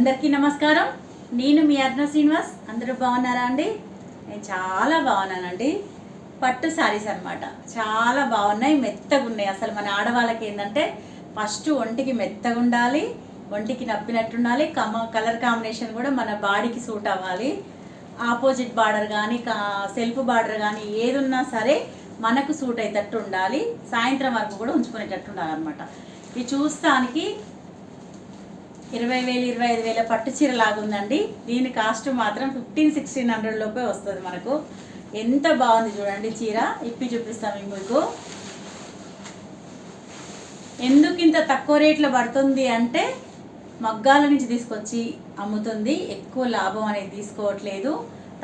అందరికీ నమస్కారం. నేను మీ అర్ణ శ్రీనివాస్. అందరూ బాగున్నారా అండి? నేను చాలా బాగున్నానండి. పట్టు శారీస్ అన్నమాట. చాలా బాగున్నాయి మెత్తగా ఉన్నాయి. అసలు మన ఆడవాళ్ళకి ఏంటంటే ఫస్ట్ ఒంటికి మెత్తగా ఉండాలి ఒంటికి నప్పినట్టు ఉండాలి కమ కలర్ కాంబినేషన్ కూడా మన బాడీకి సూట్ అవ్వాలి. ఆపోజిట్ బార్డర్ కానీ సెల్ఫ్ బార్డర్ కానీ ఏది ఉన్నా సరే మనకు సూట్ అయ్యేటట్టు ఉండాలి. సాయంత్రం వరకు కూడా ఉంచుకునేటట్టు ఉండాలన్నమాట. ఇది చూస్తానికి ఇరవై వేలు ఇరవై ఐదు వేల పట్టు చీర లాగుందండి. దీని కాస్ట్ మాత్రం ఫిఫ్టీన్ సిక్స్టీన్ హండ్రెడ్ లోపే వస్తుంది మనకు. ఎంత బాగుంది చూడండి చీర. ఇప్పి చూపిస్తాం మీకు. ఎందుకు ఇంత తక్కువ రేట్లో పడుతుంది అంటే మగ్గాల నుంచి తీసుకొచ్చి అమ్ముతుంది. ఎక్కువ లాభం అనేది తీసుకోవట్లేదు.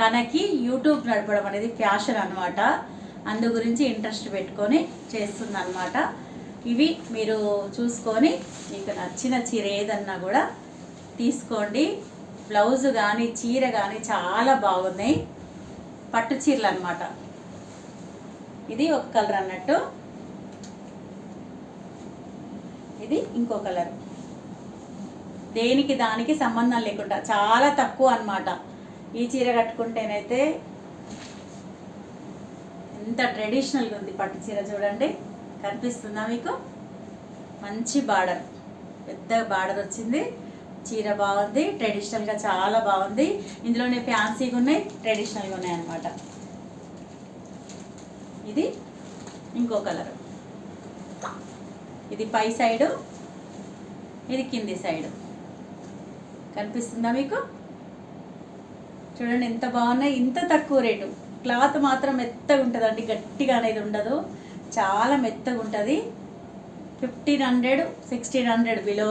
తనకి యూట్యూబ్ నడపడం అనేది ఫ్యాషన్ అనమాట అందు గురించి ఇంట్రెస్ట్ పెట్టుకొని చేస్తుంది అనమాట ఇవి మీరు చూసుకొని మీకు నచ్చిన చీర ఏదన్నా కూడా తీసుకోండి. బ్లౌజ్ కానీ చీర కానీ చాలా బాగున్నాయి. పట్టు చీరలు అనమాట ఇది ఒక కలర్ అన్నట్టు. ఇది ఇంకో కలర్. దేనికి దానికి సంబంధం లేకుండా చాలా తక్కువ అన్నమాట. ఈ చీర కట్టుకుంటేనైతే ఎంత ట్రెడిషనల్గా ఉంది పట్టు చీర చూడండి. కనిపిస్తుందా మీకు? మంచి బార్డర్ పెద్ద బార్డర్ వచ్చింది. చీర బాగుంది. ట్రెడిషనల్గా చాలా బాగుంది. ఇందులోనే ఫ్యాన్సీగా ఉన్నాయి. ట్రెడిషనల్గా ఉన్నాయి అన్నమాట. ఇది ఇంకో కలర్ ఇది పై సైడు ఇది కింది సైడు కనిపిస్తుందా మీకు? చూడండి ఎంత బాగున్నాయి. ఇంత తక్కువ రేటు. క్లాత్ మాత్రం మెత్తగా ఉంటుందండి. గట్టిగా అనేది ఉండదు. చాలా మెత్తగా ఉంటుంది. Fifteen hundred sixteen hundred below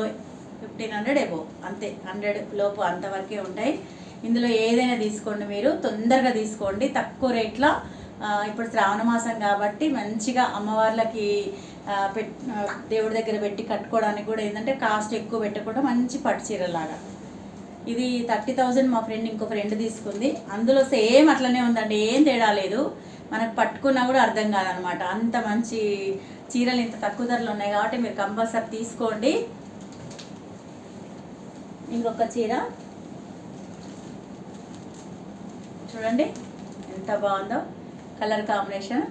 fifteen hundred above అంతే హండ్రెడ్ లోపు అంతవరకే ఉంటాయి. ఇందులో ఏదైనా తీసుకోండి మీరు. తొందరగా తీసుకోండి. తక్కువ రేట్లో ఇప్పుడు శ్రావణ మాసం కాబట్టి మంచిగా అమ్మవార్లకి పెట్ దేవుడి దగ్గర పెట్టి కట్టుకోవడానికి కూడా ఏంటంటే కాస్ట్ ఎక్కువ పెట్టకుండా మంచి పట్టు చీరలాగా. ఇది థర్టీ థౌజండ్ మా ఫ్రెండ్ ఇంకో ఫ్రెండ్ తీసుకుంది. అందులో సేమ్ అట్లనే ఉందండి. ఏం తేడా లేదు. మనకు పట్టుకున్నా కూడా అర్థం కాదనమాట. అంత మంచి చీరలు ఇంత తక్కువ ధరలు ఉన్నాయి కాబట్టి మీరు కంపల్సరీ తీసుకోండి. ఇంకొక చీర. చూడండి ఎంత బాగుందో. కలర్ కాంబినేషన్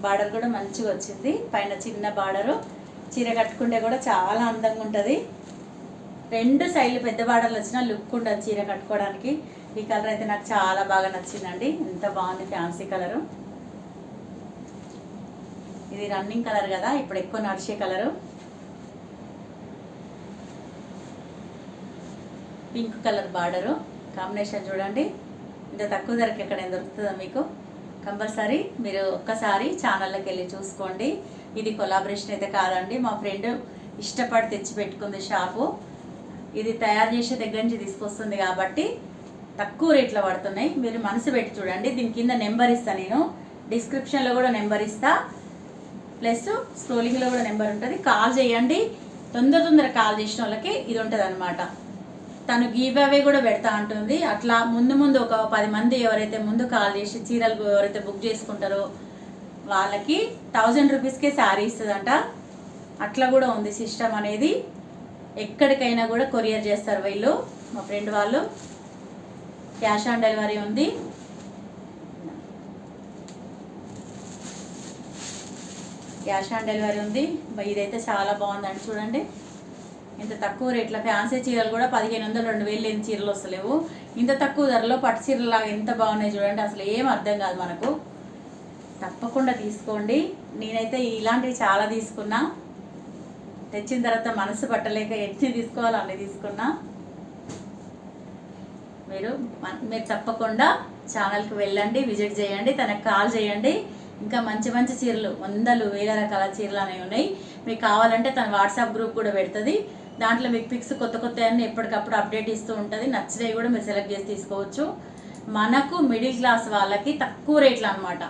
బార్డర్ కూడా మంచిగా వచ్చింది. పైన చిన్న బార్డరు. చీర కట్టుకుంటే కూడా చాలా అందంగా ఉంటుంది. రెండు సైడ్లు పెద్ద బార్డర్లు వచ్చిన లుక్ ఉండదు చీర కట్టుకోవడానికి. ఈ కలర్ అయితే నాకు చాలా బాగా నచ్చిందండి. ఎంత బాగుంది ఫ్యాన్సీ కలరు. ఇది రన్నింగ్ కలర్ కదా ఇప్పుడు ఎక్కువ నడిచే colour. Pink colour border. Combination చూడండి. ఇంత తక్కువ ధరకి ఎక్కడైనా దొరుకుతుందా మీకు. కంపల్సరీ మీరు ఒక్కసారి ఛానల్లోకి వెళ్ళి చూసుకోండి. ఇది కొలాబరేషన్ అయితే కాదండి. మా ఫ్రెండ్ ఇష్టపడి తెచ్చి పెట్టుకుంది షాపు ఇది తయారు చేసే దగ్గర నుంచి తీసుకొస్తుంది కాబట్టి తక్కువ రేట్లో పడుతున్నాయి. మీరు మనసు పెట్టి చూడండి. దీని కింద నెంబర్ ఇస్తా నేను. డిస్క్రిప్షన్లో కూడా నెంబర్ ఇస్తా. ప్లస్ స్క్రోలింగ్లో కూడా నెంబర్ ఉంటుంది. కాల్ చేయండి. తొందర తొందర కాల్ చేసిన వాళ్ళకి ఇది ఉంటుంది అనమాట తను గివ్ అవే కూడా పెడతా ఉంటుంది అట్లా ముందు ముందు ఒక పది మంది ఎవరైతే ముందు కాల్ చేసి చీరలు ఎవరైతే బుక్ చేసుకుంటారో వాళ్ళకి థౌజండ్ రూపీస్కే శారీ ఇస్తుందంట. అట్లా కూడా ఉంది సిస్టమ్ అనేది. ఎక్కడికైనా కూడా కొరియర్ చేస్తారు వీళ్ళు. మా ఫ్రెండ్ వాళ్ళు. క్యాష్ ఆన్ డెలివరీ ఉంది. క్యాష్ ఆన్ డెలివరీ ఉంది. ఇదైతే చాలా బాగుందండి చూడండి. ఇంత తక్కువ రేట్లో ఫ్యాన్సీ చీరలు కూడా పదిహేను వందలు రెండు వేలు లేని చీరలు వస్తలేవు ఇంత తక్కువ ధరలో పట్టు చీరలాగా ఎంత బాగున్నాయి చూడండి. అసలు ఏం అర్థం కాదు మనకు. తప్పకుండా తీసుకోండి. నేనైతే ఇలాంటివి చాలా తీసుకున్నా. తెచ్చిన తర్వాత మనసు పట్టలేక ఎన్ని తీసుకోవాలో అన్ని తీసుకున్నా మీరు మీరు తప్పకుండా ఛానల్కి వెళ్ళండి విజిట్ చేయండి తనకు కాల్ చేయండి. ఇంకా మంచి మంచి చీరలు వందలు వేల రకాల చీరలు అనేవి ఉన్నాయి. మీకు కావాలంటే తన వాట్సాప్ గ్రూప్ కూడా పెడుతుంది. దాంట్లో మీకు పిక్స్ కొత్త కొత్త అన్ని ఎప్పటికప్పుడు అప్డేట్ ఇస్తూ ఉంటుంది. నచ్చినవి కూడా మీరు సెలెక్ట్ చేసి తీసుకోవచ్చు. మనకు మిడిల్ క్లాస్ వాళ్ళకి తక్కువ రేట్లు అనమాట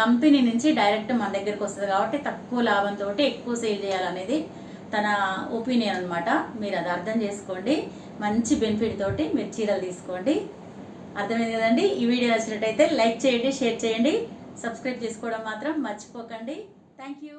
కంపెనీ నుంచి డైరెక్ట్ మన దగ్గరికి వస్తుంది కాబట్టి తక్కువ లాభంతో ఎక్కువ సేల్ చేయాలనేది తన ఒపీనియన్ అనమాట మీరు అది అర్థం చేసుకోండి. మంచి బెనిఫిట్ తోటి మీరు చీరలు తీసుకోండి. అర్థమైంది కదండి? ఈ వీడియో నచ్చినట్టయితే లైక్ చేయండి షేర్ చేయండి. సబ్స్క్రైబ్ చేసుకోవడం మాత్రం మర్చిపోకండి. Thank you